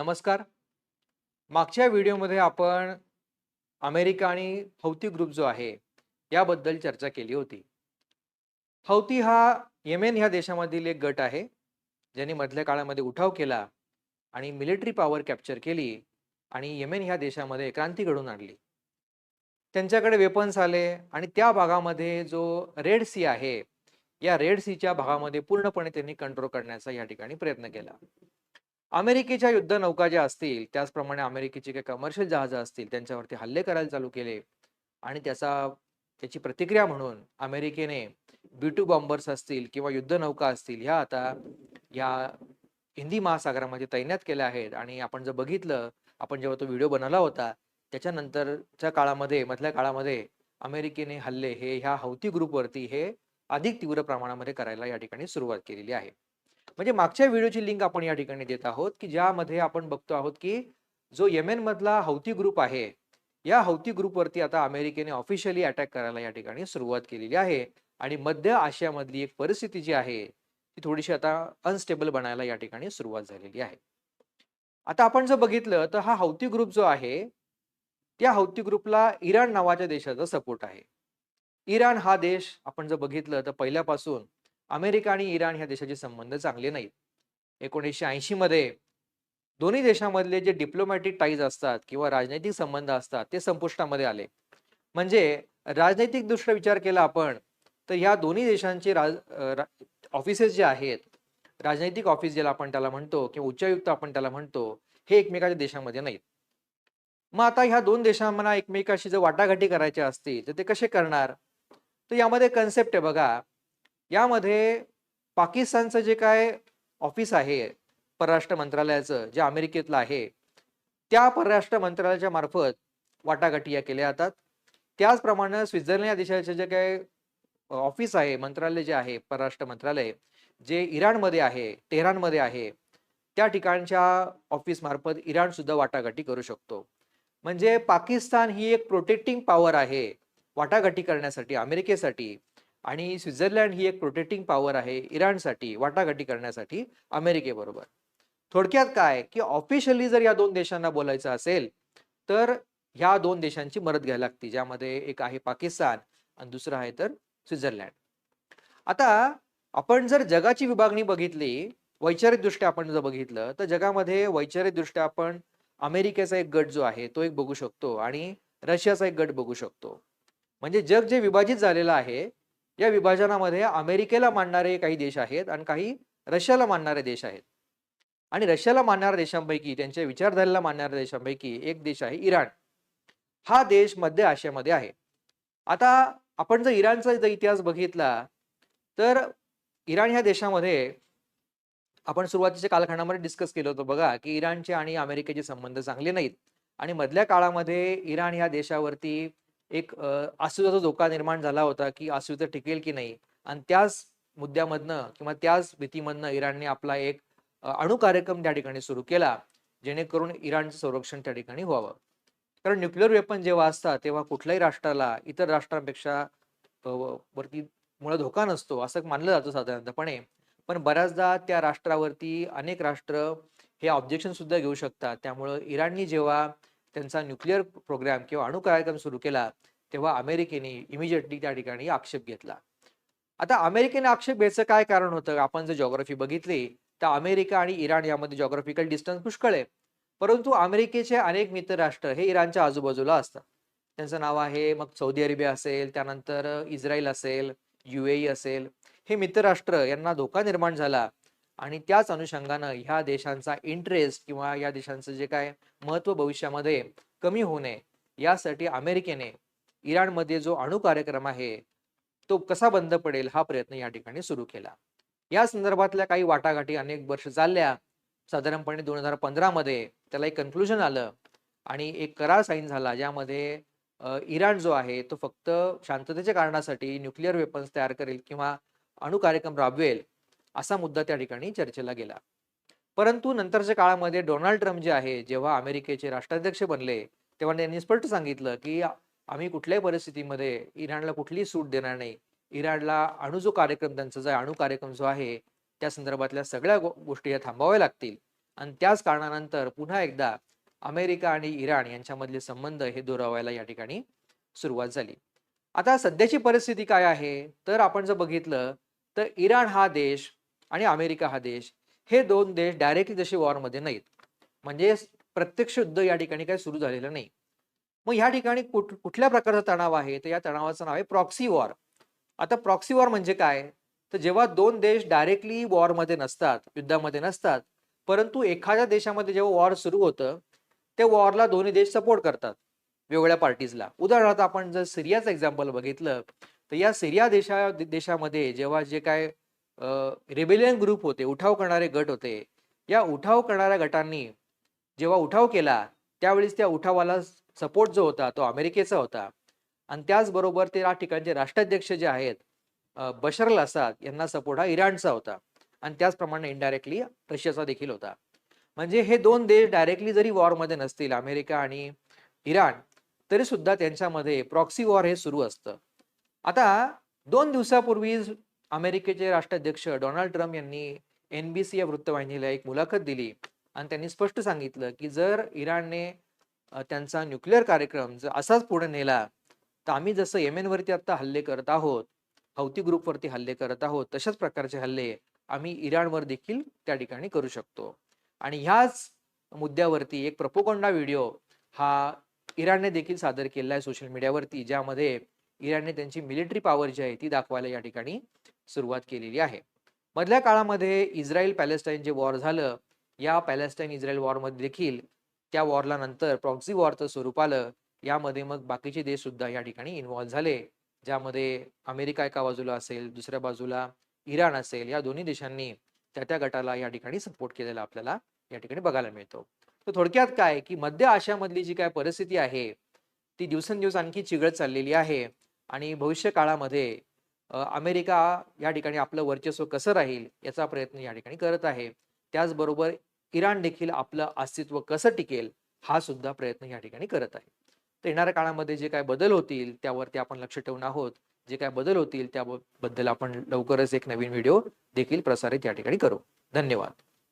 नमस्कार. मागच्या व्हिडिओमध्ये आपण अमेरिका आणि हौती ग्रुप जो आहे, याबद्दल चर्चा केली होती. हौती हा येमेन ह्या देशामधील एक गट आहे, ज्यांनी मधल्या काळामध्ये उठाव केला आणि मिलिटरी पॉवर कॅप्चर केली आणि येमेन ह्या देशामध्ये क्रांती घडून आणली. त्यांच्याकडे वेपन्स आले आणि त्या भागामध्ये जो रेड सी आहे, या रेड सीच्या भागामध्ये पूर्णपणे त्यांनी कंट्रोल करण्याचा या ठिकाणी प्रयत्न केला. अमेरिकेच्या युद्धनौका ज्या असतील, त्याचप्रमाणे अमेरिकेची काही कमर्शियल जहाजं असतील, त्यांच्यावरती हल्ले करायला चालू केले आणि त्याचा त्याची प्रतिक्रिया म्हणून अमेरिकेने बी टू बॉम्बर्स असतील किंवा युद्धनौका असतील, ह्या आता या हिंदी महासागरामध्ये तैनात केल्या आहेत आणि आपण जर बघितलं, आपण जेव्हा तो व्हिडिओ बनवला होता, त्याच्यानंतरच्या काळामध्ये, मधल्या काळामध्ये अमेरिकेने हल्ले हे ह्या हौती ग्रुपवरती हे अधिक तीव्र प्रमाणामध्ये करायला या ठिकाणी सुरुवात केलेली आहे. म्हणजे मागच्या व्हिडिओची लिंक आपण या ठिकाणी देत आहोत, की ज्यामध्ये आपण बघतो आहोत, की जो येमेनमधला हौती ग्रुप आहे, या हौती ग्रुपवरती आता अमेरिकेने ऑफिशियली अटॅक करायला या ठिकाणी सुरुवात केलेली आहे आणि मध्य आशियामधली एक परिस्थिती जी आहे, ती थोडीशी आता अनस्टेबल बनायला या ठिकाणी सुरुवात झालेली आहे. आता आपण जर बघितलं, तर हा हौती ग्रुप जो आहे, त्या हौती ग्रुपला इराण नावाच्या देशाचा सपोर्ट आहे. इराण हा देश आपण जर बघितलं, तर पहिल्यापासून अमेरिका आणि इराण ह्या देशाचे संबंध चांगले नाहीत. 1980 मध्ये दोन्ही देशामधले जे डिप्लोमॅटिक टाईज असतात किंवा राजनैतिक संबंध असतात, ते संपुष्टामध्ये आले. म्हणजे राजनैतिकदृष्ट्या विचार केला आपण, तर ह्या दोन्ही देशांचे राज ऑफिसेस जे आहेत, राजनैतिक ऑफिस ज्याला आपण त्याला म्हणतो किंवा उच्चायुक्त आपण त्याला म्हणतो, हे एकमेकाच्या देशामध्ये नाहीत. मग आता ह्या दोन देशांना एकमेकाशी जर वाटाघाटी करायच्या असतील, तर ते कसे करणार? तर यामध्ये कन्सेप्ट आहे बघा. यामध्ये पाकिस्तानचं जे काय ऑफिस आहे, परराष्ट्र मंत्रालयाचं, जे अमेरिकेतलं आहे, त्या परराष्ट्र मंत्रालयाच्या मार्फत वाटाघाटी या केल्या जातात. त्याचप्रमाणे स्वित्झर्लंड या देशाचे जे काय ऑफिस आहे, मंत्रालय जे आहे, परराष्ट्र मंत्रालय, जे इराणमध्ये आहे, तेहरानमध्ये आहे, त्या ठिकाणच्या ऑफिस मार्फत इराण सुद्धा वाटाघाटी करू शकतो. म्हणजे पाकिस्तान ही एक प्रोटेक्टिंग पॉवर आहे, वाटाघाटी करण्यासाठी अमेरिकेसाठी आणि स्वित्झर्लंड ही एक प्रोटेक्टिंग पॉवर आहे इराणसाठी, वाटाघाटी करण्यासाठी अमेरिकेबरोबर. थोडक्यात काय, की ऑफिशियली जर या दोन देशांना बोलायचं असेल, तर ह्या दोन देशांची मदत घ्यायला लागते. ज्यामध्ये एक आहे पाकिस्तान आणि दुसरं आहे तर स्वित्झर्लंड. आता आपण जर जगाची विभागणी बघितली, वैचारिकदृष्ट्या आपण जर बघितलं, तर जगामध्ये वैचारिकदृष्ट्या आपण अमेरिकेचा एक गट जो आहे, तो एक बघू शकतो आणि रशियाचा एक गट बघू शकतो. म्हणजे जग जे विभाजित झालेलं आहे, या विभाजनामध्ये अमेरिकेला मानणारे काही देश आहेत आणि काही रशियाला मानणारे देश आहेत. आणि रशियाला मानणाऱ्या देशांपैकी, त्यांच्या विचारधारेला मानणाऱ्या देशांपैकी एक देश आहे इराण. हा देश मध्य आशियामध्ये आहे. आता आपण जर इराणचा जर इतिहास बघितला, तर इराण ह्या देशामध्ये आपण सुरुवातीच्या कालखंडामध्ये डिस्कस केलं होतं बघा, की इराणचे आणि अमेरिकेचे संबंध चांगले नाहीत आणि मधल्या काळामध्ये इराण ह्या देशावरती एक अ, धोका निर्माण झाला होता, की अस्तित्व टिकेल की नाही आणि त्याच मुद्द्यामधनं किंवा त्याच भीतीमधनं इराणने आपला एक अ, अणु कार्यक्रम त्या ठिकाणी सुरू केला, जेणेकरून इराणचं संरक्षण त्या ठिकाणी व्हावं. कारण न्यूक्लिअर वेपन जेव्हा असतात, तेव्हा कुठल्याही राष्ट्राला इतर राष्ट्रांपेक्षा वरती मुळे धोका नसतो, असं मानलं जातं साधारणतपणे. पण बऱ्याचदा त्या राष्ट्रावरती अनेक राष्ट्र हे ऑब्जेक्शन सुद्धा घेऊ शकतात. त्यामुळं इराणनी जेव्हा त्यांचा न्यूक्लिअर प्रोग्राम किंवा अणु कार्यक्रम सुरू केला, तेव्हा अमेरिकेने इमिजिएटली त्या ठिकाणी आक्षेप घेतला. आता अमेरिकेने आक्षेप घ्यायचं काय कारण होतं? आपण जर जॉग्रफी बघितली, तर अमेरिका आणि इराण यामध्ये जॉग्रफिकल डिस्टन्स पुष्कळ आहे. परंतु अमेरिकेचे अनेक मित्र राष्ट्र हे इराणच्या आजूबाजूला असतात. त्यांचं नाव आहे मग सौदी अरेबिया असेल, त्यानंतर इस्रायल असेल, यूएई असेल. हे मित्र राष्ट्र यांना धोका निर्माण झाला आणि त्याच अनुषंगानं ह्या देशांचा इंटरेस्ट किंवा या देशांचं जे काय महत्त्व भविष्यामध्ये कमी होऊ नये, यासाठी अमेरिकेने इराणमध्ये जो अणु कार्यक्रम आहे, तो कसा बंद पडेल हा प्रयत्न या ठिकाणी सुरू केला. या संदर्भातल्या काही वाटाघाटी अनेक वर्ष चालल्या. साधारणपणे दोन हजार पंधरामध्ये त्याला एक कन्क्लुजन आलं आणि एक करार साइन झाला, ज्यामध्ये इराण जो आहे, तो फक्त शांततेच्या कारणासाठी न्यूक्लिअर वेपन्स तयार करेल किंवा अणु कार्यक्रम राबवेल, असा मुद्दा त्या ठिकाणी चर्चेला गेला. परंतु नंतरच्या काळामध्ये डोनाल्ड ट्रम्प जे आहे, जेव्हा अमेरिकेचे राष्ट्राध्यक्ष बनले, तेव्हा त्यांनी स्पष्ट सांगितलं, की आम्ही कुठल्याही परिस्थितीमध्ये इराणला कुठलीही सूट देणार नाही. इराणला अणु जो कार्यक्रम त्यांचा जो अणु कार्यक्रम जो आहे, त्या संदर्भातल्या सगळ्या गोष्टी ह्या थांबवाव्या लागतील आणि त्याच कारणानंतर पुन्हा एकदा अमेरिका आणि इराण यांच्यामधले संबंध हे दुरावायला या ठिकाणी सुरुवात झाली आता सध्याची परिस्थिती काय आहे तर आपण जर बघितलं तर इराण हा देश आणि अमेरिका हा देश हे दोन देश डायरेक्टली जसे वॉरमध्ये नाहीत. म्हणजे प्रत्यक्ष युद्ध या ठिकाणी काही सुरू झालेलं नाही. मग या ठिकाणी कुठ कुठल्या प्रकारचा तणाव आहे? तर या तणावाचं नाव आहे प्रॉक्सी वॉर आता प्रॉक्सी वॉर म्हणजे काय? तर जेव्हा दोन देश डायरेक्टली वॉरमध्ये नसतात युद्धामध्ये नसतात परंतु एखाद्या देशामध्ये जेव्हा वॉर सुरू होतं त्या वॉरला दोन्ही देश सपोर्ट करतात वेगवेगळ्या पार्टीजला उदाहरणार्थ आपण जर सिरियाचं एक्झाम्पल बघितलं तर या सिरिया देशा देशामध्ये जेव्हा जे काय रिबेलियन ग्रुप होते उठाव करणारे गट होते. या उठाव करणाऱ्या गटांनी जेव्हा उठाव केला त्यावेळेस त्या उठावाला सपोर्ट जो होता तो अमेरिकेचा होता. आणि त्याचबरोबर ते या ठिकाणचे राष्ट्राध्यक्ष जे आहेत अ, बशर असाद यांना सपोर्ट हा इराणचा होता. आणि त्याचप्रमाणे इनडायरेक्टली रशियाचा देखील होता. म्हणजे हे दोन देश डायरेक्टली जरी वॉरमध्ये नसतील अमेरिका आणि इराण तरी सुद्धा त्यांच्यामध्ये प्रॉक्सी वॉर हे सुरू असतं. आता दोन दिवसापूर्वी अमेरिकेचे राष्ट्राध्यक्ष डोनाल्ड ट्रम्प यांनी एन बी सी या वृत्तवाहिनीला एक मुलाखत दिली. आणि त्यांनी स्पष्ट सांगितलं की जर इराणने त्यांचा न्यूक्लिअर कार्यक्रम जर असाच पुढे नेला तर आम्ही जसं येमेनवरती आता हल्ले करत आहोत हौती ग्रुपवरती हल्ले करत आहोत तशाच प्रकारचे हल्ले आम्ही इराणवर देखील त्या ठिकाणी करू शकतो. आणि ह्याच मुद्द्यावरती एक प्रपोकोंडा व्हिडिओ हा इराणने देखील सादर केला आहे सोशल मीडियावरती ज्यामध्ये इराणने त्यांची मिलिटरी पॉवर जी आहे ती दाखवायला या ठिकाणी सुरुवात केलेली आहे. मधल्या काळामध्ये इस्रायल पॅलेस्टाईन जे वॉर झालं या पॅलेस्टाईन इस्रायल वॉरमध्ये देखील त्या वॉरला नंतर प्रॉक्सी वॉरचं स्वरूप आलं यामध्ये मग बाकीचे देश सुद्धा या ठिकाणी इन्व्हॉल्व्ह झाले ज्यामध्ये अमेरिका एका बाजूला असेल दुसऱ्या बाजूला इराण असेल या दोन्ही देशांनी त्या त्या गटाला या ठिकाणी सपोर्ट केलेला आपल्याला या ठिकाणी बघायला मिळतो. तर थोडक्यात काय की मध्य आशियामधली जी काय परिस्थिती आहे ती दिवसेंदिवस आणखी चिघळत चाललेली आहे आणि भविष्य काळामध्ये अमेरिका या ठिकाणी आपलं वर्चस्व कसं राहील याचा प्रयत्न या ठिकाणी करत आहे. त्याचबरोबर इराण देखील आपलं अस्तित्व कसं टिकेल हा सुद्धा प्रयत्न या ठिकाणी करत आहे. तर येणाऱ्या काळामध्ये जे काय बदल होतील त्यावरती आपण लक्ष ठेवून आहोत. जे काय बदल होतील त्याबद्दल आपण लवकरच एक नवीन व्हिडिओ देखील प्रसारित या ठिकाणी करू. धन्यवाद.